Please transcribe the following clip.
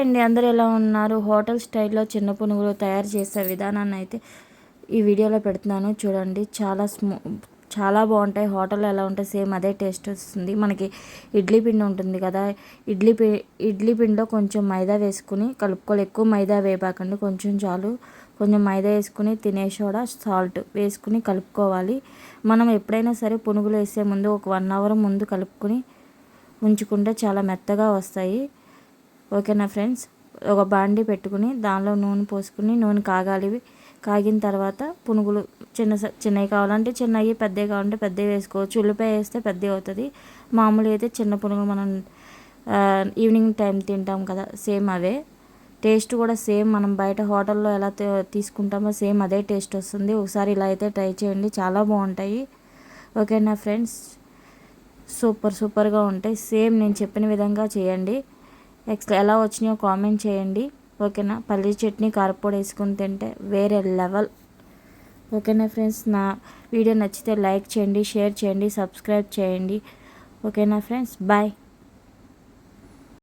అండి అందరు ఎలా ఉన్నారు? హోటల్ స్టైల్లో చిన్న పునుగులు తయారు చేసే విధానాన్ని అయితే ఈ వీడియోలో పెడుతున్నాను. చూడండి చాలా స్మూ చాలా బాగుంటాయి. హోటల్లో ఎలా ఉంటాయి సేమ్ అదే టేస్ట్ వస్తుంది. మనకి ఇడ్లీ పిండి ఉంటుంది కదా ఇడ్లీ పి ఇడ్లీ పిండిలో కొంచెం మైదా వేసుకుని కలుపుకోవాలి. ఎక్కువ మైదా వేపాకండి కొంచెం చాలు. కొంచెం మైదా వేసుకుని తినే సోడా సాల్ట్ వేసుకుని కలుపుకోవాలి. మనం ఎప్పుడైనా సరే పునుగులు వేసే ముందు ఒక వన్ అవర్ ముందు కలుపుకొని ఉంచుకుంటే చాలా మెత్తగా వస్తాయి. ఓకేనా ఫ్రెండ్స్? ఒక బాండి పెట్టుకుని దానిలో నూనె పోసుకుని నూనె కాగాలి కాగిన తర్వాత పునుగులు చిన్న చిన్నవి కావాలంటే చిన్నవి పెద్దవి కావాలంటే పెద్దవి వేసుకోవచ్చు. ఉల్లిపాయ వేస్తే పెద్దవి అవుతుంది. మామూలు అయితే చిన్న పునుగులు మనం ఈవినింగ్ టైం తింటాం కదా సేమ్ అవే. టేస్ట్ కూడా సేమ్. మనం బయట హోటల్లో ఎలా తీసుకుంటామో సేమ్ అదే టేస్ట్ వస్తుంది. ఒకసారి ఇలా అయితే ట్రై చేయండి. చాలా బాగుంటాయి. ఓకేనా ఫ్రెండ్స్? సూపర్ సూపర్గా ఉంటాయి. సేమ్ నేను చెప్పిన విధంగా చేయండి. నెక్స్ట్ ఎలా వచ్చినాయో కామెంట్ చేయండి. ఓకేనా? పల్లీ చట్నీ కారపొడి వేసుకుని తింటే వేరే లెవెల్ ఓకేనా ఫ్రెండ్స్ నా వీడియో నచ్చితే లైక్ చేయండి షేర్ చేయండి సబ్స్క్రైబ్ చేయండి. ఓకేనా ఫ్రెండ్స్ బాయ్